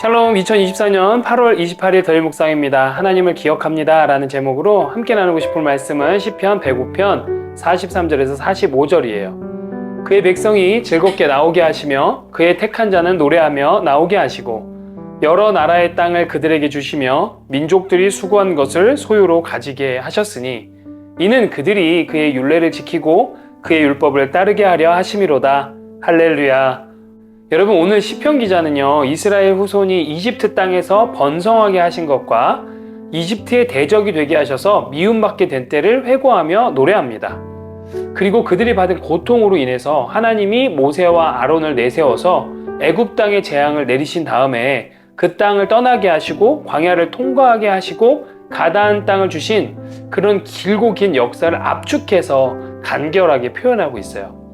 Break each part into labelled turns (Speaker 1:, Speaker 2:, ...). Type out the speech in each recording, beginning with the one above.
Speaker 1: 샬롬 2024년 8월 28일 더일 묵상입니다. 하나님을 기억합니다. 라는 제목으로 함께 나누고 싶은 말씀은 시편 105편 43절에서 45절이에요. 그의 백성이 즐겁게 나오게 하시며 그의 택한 자는 노래하며 나오게 하시고 여러 나라의 땅을 그들에게 주시며 민족들이 수고한 것을 소유로 가지게 하셨으니 이는 그들이 그의 율례를 지키고 그의 율법을 따르게 하려 하심이로다. 할렐루야. 여러분 오늘 시편 기자는요 이스라엘 후손이 이집트 땅에서 번성하게 하신 것과 이집트의 대적이 되게 하셔서 미움받게 된 때를 회고하며 노래합니다. 그리고 그들이 받은 고통으로 인해서 하나님이 모세와 아론을 내세워서 애굽 땅의 재앙을 내리신 다음에 그 땅을 떠나게 하시고 광야를 통과하게 하시고 가다한 땅을 주신 그런 길고 긴 역사를 압축해서 간결하게 표현하고 있어요.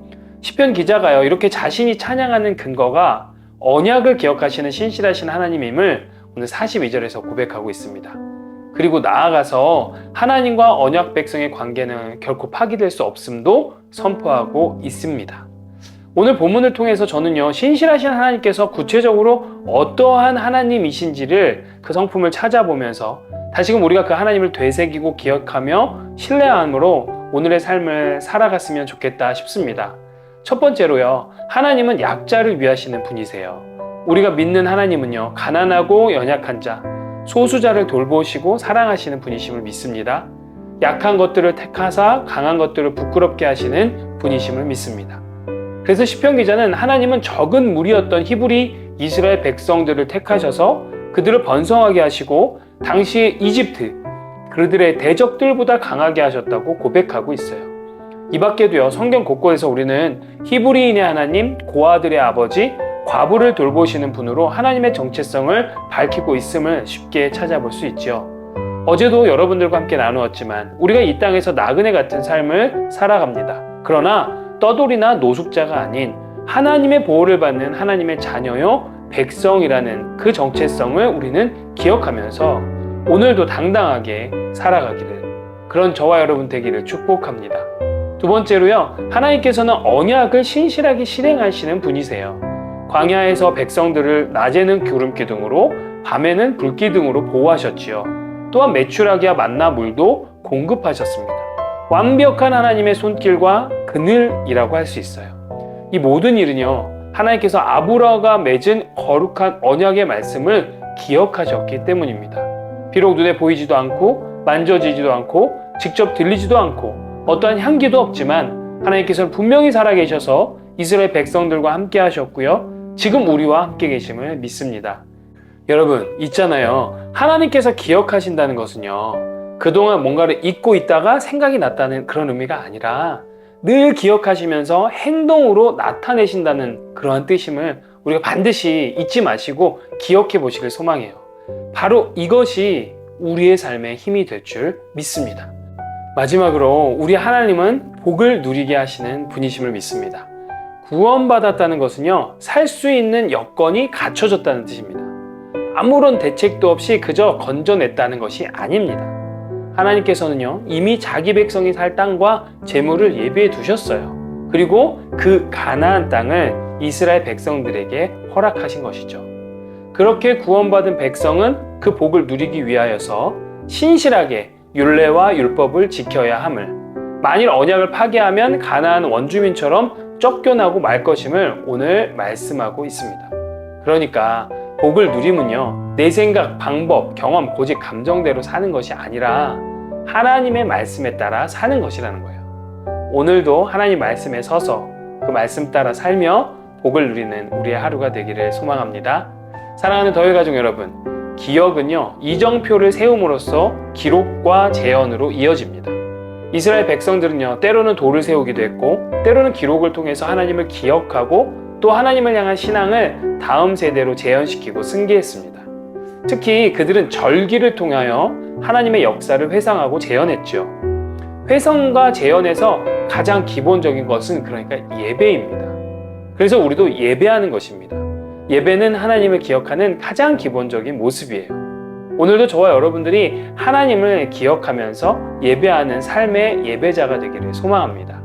Speaker 1: 시편 기자가요 이렇게 자신이 찬양하는 근거가 언약을 기억하시는 신실하신 하나님임을 오늘 42절에서 고백하고 있습니다. 그리고 나아가서 하나님과 언약 백성의 관계는 결코 파기될 수 없음도 선포하고 있습니다. 오늘 본문을 통해서 저는요 신실하신 하나님께서 구체적으로 어떠한 하나님이신지를 그 성품을 찾아보면서 다시금 우리가 그 하나님을 되새기고 기억하며 신뢰함으로 오늘의 삶을 살아갔으면 좋겠다 싶습니다. 첫 번째로요. 하나님은 약자를 위하시는 분이세요. 우리가 믿는 하나님은요. 가난하고 연약한 자, 소수자를 돌보시고 사랑하시는 분이심을 믿습니다. 약한 것들을 택하사 강한 것들을 부끄럽게 하시는 분이심을 믿습니다. 그래서 시편 기자는 하나님은 적은 무리였던 히브리 이스라엘 백성들을 택하셔서 그들을 번성하게 하시고 당시 이집트 그들의 대적들보다 강하게 하셨다고 고백하고 있어요. 이 밖에도요, 성경 곳곳에서 우리는 히브리인의 하나님, 고아들의 아버지, 과부를 돌보시는 분으로 하나님의 정체성을 밝히고 있음을 쉽게 찾아볼 수 있지요. 어제도 여러분들과 함께 나누었지만 우리가 이 땅에서 나그네 같은 삶을 살아갑니다. 그러나 떠돌이나 노숙자가 아닌 하나님의 보호를 받는 하나님의 자녀요 백성이라는 그 정체성을 우리는 기억하면서 오늘도 당당하게 살아가기를 그런 저와 여러분 되기를 축복합니다. 두 번째로요, 하나님께서는 언약을 신실하게 실행하시는 분이세요. 광야에서 백성들을 낮에는 기름 기둥으로, 밤에는 불 기둥으로 보호하셨지요. 또한 매출하기와 만나 물도 공급하셨습니다. 완벽한 하나님의 손길과 그늘이라고 할 수 있어요. 이 모든 일은요, 하나님께서 아브라가 맺은 거룩한 언약의 말씀을 기억하셨기 때문입니다. 비록 눈에 보이지도 않고, 만져지지도 않고, 직접 들리지도 않고, 어떠한 향기도 없지만 하나님께서는 분명히 살아계셔서 이스라엘 백성들과 함께 하셨고요. 지금 우리와 함께 계심을 믿습니다. 여러분, 있잖아요. 하나님께서 기억하신다는 것은요. 그동안 뭔가를 잊고 있다가 생각이 났다는 그런 의미가 아니라 늘 기억하시면서 행동으로 나타내신다는 그러한 뜻임을 우리가 반드시 잊지 마시고 기억해 보시길 소망해요. 바로 이것이 우리의 삶의 힘이 될 줄 믿습니다. 마지막으로 우리 하나님은 복을 누리게 하시는 분이심을 믿습니다. 구원받았다는 것은요, 살 수 있는 여건이 갖춰졌다는 뜻입니다. 아무런 대책도 없이 그저 건져냈다는 것이 아닙니다. 하나님께서는요, 이미 자기 백성이 살 땅과 재물을 예비해 두셨어요. 그리고 그 가나안 땅을 이스라엘 백성들에게 허락하신 것이죠. 그렇게 구원받은 백성은 그 복을 누리기 위하여서 신실하게 율례와 율법을 지켜야 함을 만일 언약을 파괴하면 가나안 원주민처럼 쫓겨나고 말 것임을 오늘 말씀하고 있습니다. 그러니까 복을 누리면요 내 생각, 방법, 경험, 고집, 감정대로 사는 것이 아니라 하나님의 말씀에 따라 사는 것이라는 거예요. 오늘도 하나님 말씀에 서서 그 말씀 따라 살며 복을 누리는 우리의 하루가 되기를 소망합니다. 사랑하는 더위 가족 여러분, 기억은요, 이정표를 세움으로써 기록과 재현으로 이어집니다. 이스라엘 백성들은요, 때로는 돌을 세우기도 했고, 때로는 기록을 통해서 하나님을 기억하고 또 하나님을 향한 신앙을 다음 세대로 재현시키고 승계했습니다. 특히 그들은 절기를 통하여 하나님의 역사를 회상하고 재현했죠. 회상과 재현에서 가장 기본적인 것은 그러니까 예배입니다. 그래서 우리도 예배하는 것입니다. 예배는 하나님을 기억하는 가장 기본적인 모습이에요. 오늘도 저와 여러분들이 하나님을 기억하면서 예배하는 삶의 예배자가 되기를 소망합니다.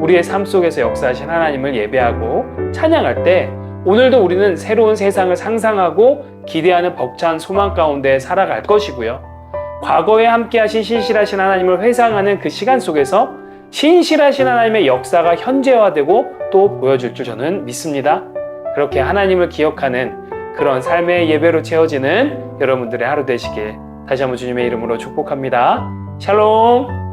Speaker 1: 우리의 삶 속에서 역사하신 하나님을 예배하고 찬양할 때 오늘도 우리는 새로운 세상을 상상하고 기대하는 벅찬 소망 가운데 살아갈 것이고요. 과거에 함께하신 신실하신 하나님을 회상하는 그 시간 속에서 신실하신 하나님의 역사가 현재화되고 또 보여줄 줄 저는 믿습니다. 그렇게 하나님을 기억하는 그런 삶의 예배로 채워지는 여러분들의 하루 되시길 다시 한번 주님의 이름으로 축복합니다. 샬롬!